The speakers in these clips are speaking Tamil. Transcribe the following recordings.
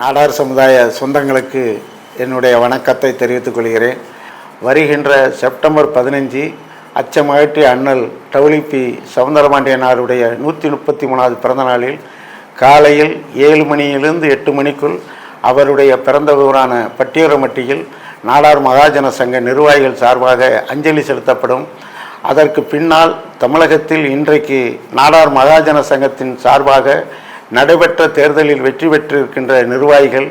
நாடார் சமுதாய சொந்தங்களுக்கு என்னுடைய வணக்கத்தை தெரிவித்துக் கொள்கிறேன். வருகின்ற செப்டம்பர் பதினஞ்சு அச்சமகற்றி அண்ணல் டவுலிபி சவுந்தரபாண்டியனாருடைய நூற்றி முப்பத்தி மூணாவது பிறந்த நாளில் காலையில் ஏழு மணியிலிருந்து எட்டு மணிக்குள் அவருடைய பிறந்த ஊரான பட்டியரமட்டியில் நாடார் மகாஜன சங்க நிர்வாகிகள் சார்பாக அஞ்சலி செலுத்தப்படும். அதற்கு பின்னால் தமிழகத்தில் இன்றைக்கு நாடார் மகாஜன சங்கத்தின் சார்பாக நடைபெற்ற தேர்தலில் வெற்றி பெற்றிருக்கின்ற நிர்வாகிகள்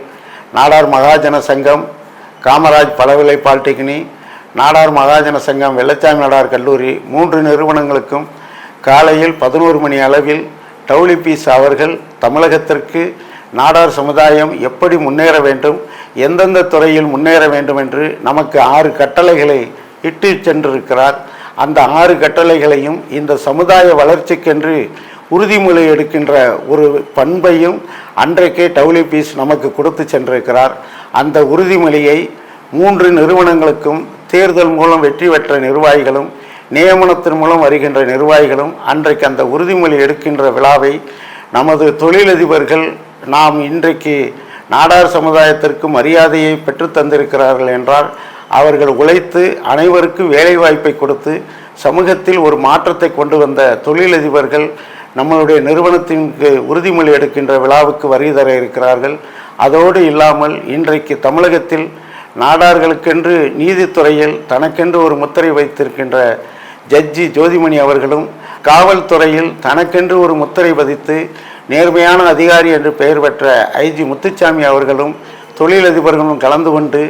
நாடார் மகாஜன சங்கம் காமராஜ் பலவிலை பாலிடெக்னி நாடார் மகாஜன சங்கம் வெள்ளச்சாமி நாடார் கல்லூரி மூன்று நிறுவனங்களுக்கும் காலையில் பதினோரு மணி அளவில் டவுலிபீஸ் அவர்கள் தமிழகத்திற்கு நாடார் சமுதாயம் எப்படி முன்னேற வேண்டும் எந்தெந்த துறையில் முன்னேற வேண்டும் என்று நமக்கு ஆறு கட்டளைகளை இட்டு சென்றிருக்கிறார். அந்த ஆறு கட்டளைகளையும் இந்த சமுதாய வளர்ச்சிக்கென்று உறுதிமொழி எடுக்கின்ற ஒரு பண்பையும் அன்றைக்கே டவுலிபீஸ் நமக்கு கொடுத்து சென்றிருக்கிறார். அந்த உறுதிமொழியை மூன்று நிறுவனங்களுக்கும் தேர்தல் மூலம் வெற்றி பெற்ற நிர்வாகிகளும் நியமனத்தின் மூலம் வருகின்ற நிர்வாகிகளும் அன்றைக்கு அந்த உறுதிமொழி எடுக்கின்ற விழாவை நமது தொழிலதிபர்கள் நாம் இன்றைக்கு நாடார் சமுதாயத்திற்கு மரியாதையை பெற்றுத்தந்திருக்கிறார்கள் என்றால் அவர்கள் உழைத்து அனைவருக்கும் வேலைவாய்ப்பை கொடுத்து சமூகத்தில் ஒரு மாற்றத்தை கொண்டு வந்த தொழிலதிபர்கள் நம்மளுடைய நிறுவனத்திற்கு உறுதிமொழி எடுக்கின்ற விழாவுக்கு வருகை தர இருக்கிறார்கள். அதோடு இல்லாமல் இன்றைக்கு தமிழகத்தில் நாடார்களுக்கென்று நீதித்துறையில் தனக்கென்று ஒரு முத்திரை வைத்திருக்கின்ற ஜட்ஜி ஜோதிமணி அவர்களும் காவல்துறையில் தனக்கென்று ஒரு முத்திரை பதித்து நேர்மையான அதிகாரி என்று பெயர் பெற்ற ஐஜி முத்துச்சாமி அவர்களும் தொழிலதிபர்களும் கலந்து கொண்டு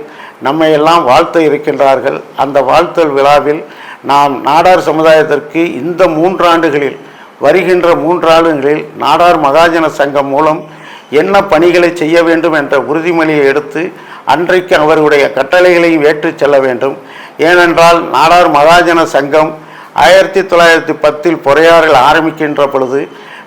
நம்மை எல்லாம் வாழ்த்த இருக்கின்றார்கள். அந்த வாழ்த்தல் விழாவில் நாம் நாடார் சமுதாயத்திற்கு இந்த மூன்றாண்டுகளில் வருகின்ற மூன்றாண்டுகளில் நாடார் மகாஜன சங்கம் மூலம் என்ன பணிகளை செய்ய வேண்டும் என்ற உறுதிமொழியை எடுத்து அன்றைக்கு அவருடைய கட்டளைகளையும் ஏற்றுச் செல்ல வேண்டும். ஏனென்றால் நாடார் மகாஜன சங்கம் ஆயிரத்தி தொள்ளாயிரத்தி பத்தில் பொறையாறில் ஆரம்பிக்கின்ற பொழுது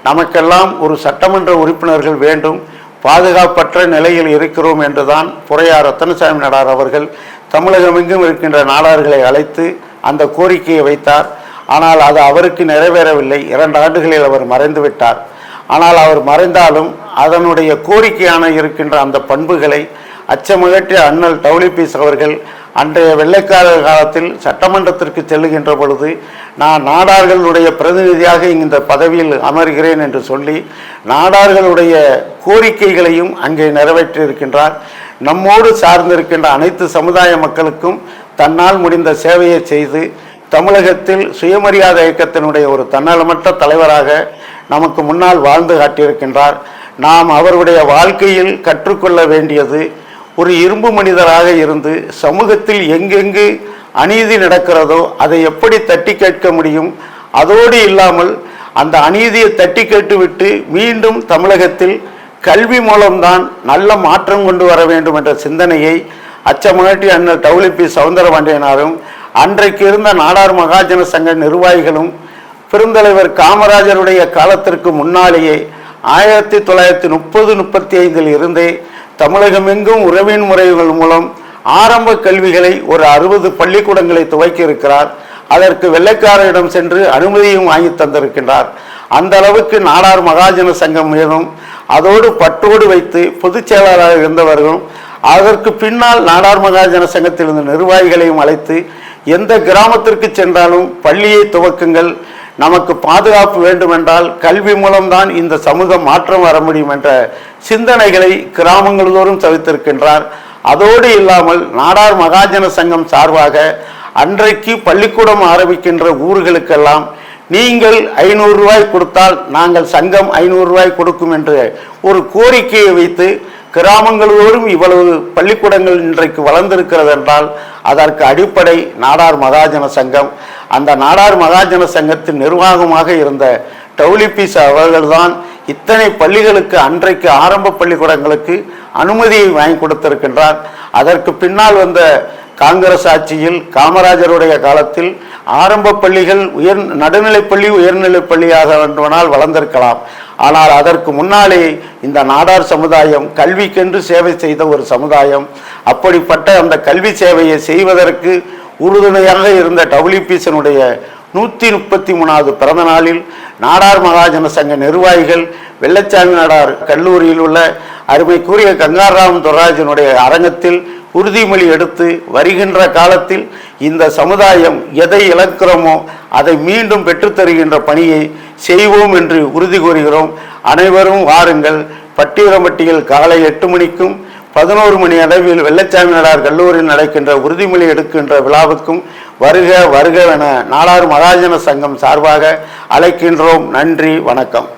நமக்கெல்லாம் ஒரு சட்டமன்ற உறுப்பினர்கள் வேண்டும். பாதுகாப்பற்ற நிலையில் இருக்கிறோம் என்றுதான் புறையார் ரத்தனசாமி நாடார் அவர்கள் தமிழகமெங்கும் இருக்கின்ற நாடார்களை அழைத்து அந்த கோரிக்கையை வைத்தார். ஆனால் அது அவருக்கு நிறைவேறவில்லை. இரண்டு ஆண்டுகளில் அவர் மறைந்து விட்டார் ஆனால் அவர் மறைந்தாலும் அதனுடைய கோரிக்கையான இருக்கின்ற அந்த பண்புகளை அச்சமகற்றிய அண்ணல் டவுலிபீஸ் அவர்கள் அன்றைய வெள்ளைக்காரர் காலத்தில் சட்டமன்றத்திற்கு செல்லுகின்ற பொழுது நான் நாடார்களுடைய பிரதிநிதியாக இந்த பதவியில் அமர்கிறேன் என்று சொல்லி நாடார்களுடைய கோரிக்கைகளையும் அங்கே நிறைவேற்றியிருக்கின்றார். நம்மோடு சார்ந்திருக்கின்ற அனைத்து சமுதாய மக்களுக்கும் தன்னால் முடிந்த சேவையை செய்து தமிழகத்தில் சுயமரியாதை இயக்கத்தினுடைய ஒரு தன்னலமற்ற தலைவராக நமக்கு முன்னால் வாழ்ந்து காட்டியிருக்கின்றார். நாம் அவருடைய வாழ்க்கையில் கற்றுக்கொள்ள வேண்டியது ஒரு இரும்பு மனிதராக இருந்து சமூகத்தில் எங்கெங்கு அநீதி நடக்கிறதோ அதை எப்படி தட்டி கேட்க முடியும்? அதோடு இல்லாமல் அந்த அநீதியை தட்டி கேட்டுவிட்டு மீண்டும் தமிழகத்தில் கல்வி மூலம்தான் நல்ல மாற்றம் கொண்டு வர வேண்டும் என்ற சிந்தனையை அச்சமுனாட்டி அண்ணன் டவுலிபி சவுந்தரபாண்டியனாரும் அன்றைக்கு இருந்த நாடார் மகாஜன சங்க நிர்வாகிகளும் பெருந்தலைவர் காமராஜருடைய காலத்திற்கு முன்னாலேயே ஆயிரத்தி தொள்ளாயிரத்தி முப்பது முப்பத்தி ஐந்தில் இருந்தே தமிழகமெங்கும் உறவின் முறைகள் மூலம் ஆரம்ப கல்விகளை ஒரு அறுபது பள்ளிக்கூடங்களை துவக்கி இருக்கிறார் அதற்கு வெள்ளைக்காரரிடம் சென்று அனுமதியும் வாங்கி தந்திருக்கின்றார். அந்த அளவுக்கு நாடார் மகாஜன சங்கம் மீதும் அதோடு பட்டோடு வைத்து பொதுச் செயலாளராக இருந்தவர்களும் அதற்கு பின்னால் நாடார் மகாஜன சங்கத்தில் இருந்த நிர்வாகிகளையும் அழைத்து எந்த கிராமத்திற்கு சென்றாலும் பள்ளியை துவக்குங்கள். நமக்கு பாதுகாப்பு வேண்டுமென்றால் கல்வி மூலம்தான் இந்த சமூகம் மாற்றம் வர முடியும் என்ற சிந்தனைகளை கிராமங்களோறும் தவித்திருக்கின்றார். அதோடு இல்லாமல் நாடார் மகாஜன சங்கம் சார்பாக அன்றைக்கு பள்ளிக்கூடம் ஆரம்பிக்கின்ற ஊர்களுக்கெல்லாம் நீங்கள் ஐநூறு ரூபாய் கொடுத்தால் நாங்கள் சங்கம் ஐநூறு ரூபாய் கொடுக்கும் என்று ஒரு கோரிக்கையை வைத்து கிராமங்களோடும் இவ்வளவு பள்ளிக்கூடங்கள் இன்றைக்கு வளர்ந்திருக்கிறது என்றால் அதற்கு அடிப்படை நாடார் மகாஜன சங்கம். அந்த நாடார் மகாஜன சங்கத்தின் நிர்வாகமாக இருந்த டவுலிபீஸ் அவர்கள்தான் இத்தனை பள்ளிகளுக்கு அன்றைக்கு ஆரம்ப பள்ளிக்கூடங்களுக்கு அனுமதியை வாங்கி கொடுத்திருக்கின்றார். அதற்கு பின்னால் வந்த காங்கிரஸ் ஆட்சியில் காமராஜருடைய காலத்தில் ஆரம்ப பள்ளிகள் உயர் நடுநிலைப்பள்ளி உயர்நிலைப் பள்ளியாக வேண்டுமானால் வளர்ந்திருக்கலாம். ஆனால் அதற்கு முன்னாலே இந்த நாடார் சமுதாயம் கல்விக்கென்று சேவை செய்த ஒரு சமுதாயம். அப்படிப்பட்ட அந்த கல்வி சேவையை செய்வதற்கு உறுதுணையாக இருந்த டபிள்யூபிசனுடைய நூற்றி முப்பத்தி மூணாவது பிறந்த நாளில் நாடார் மகாஜன சங்க நிர்வாகிகள் வெள்ளச்சாமி நாடார் கல்லூரியில் உள்ள அருமைக்குரிய கங்காராம் துவராஜனுடைய அரங்கத்தில் உறுதிமொழி எடுத்து வருகின்ற காலத்தில் இந்த சமுதாயம் எதை இழக்கிறோமோ அதை மீண்டும் பெற்றுத்தருகின்ற பணியை செய்வோம் என்று உறுதி கூறுகிறோம். அனைவரும் வாருங்கள். பட்டியலம்பட்டியில் காலை எட்டு மணிக்கும் பதினோரு மணி அளவில் வெள்ளச்சாமி நடார் கல்லூரியில் நடக்கின்ற உறுதிமொழி எடுக்கின்ற விழாவுக்கும் வருக வருக என நாடார் மகாஜன சங்கம் சார்பாக அழைக்கின்றோம். நன்றி வணக்கம்.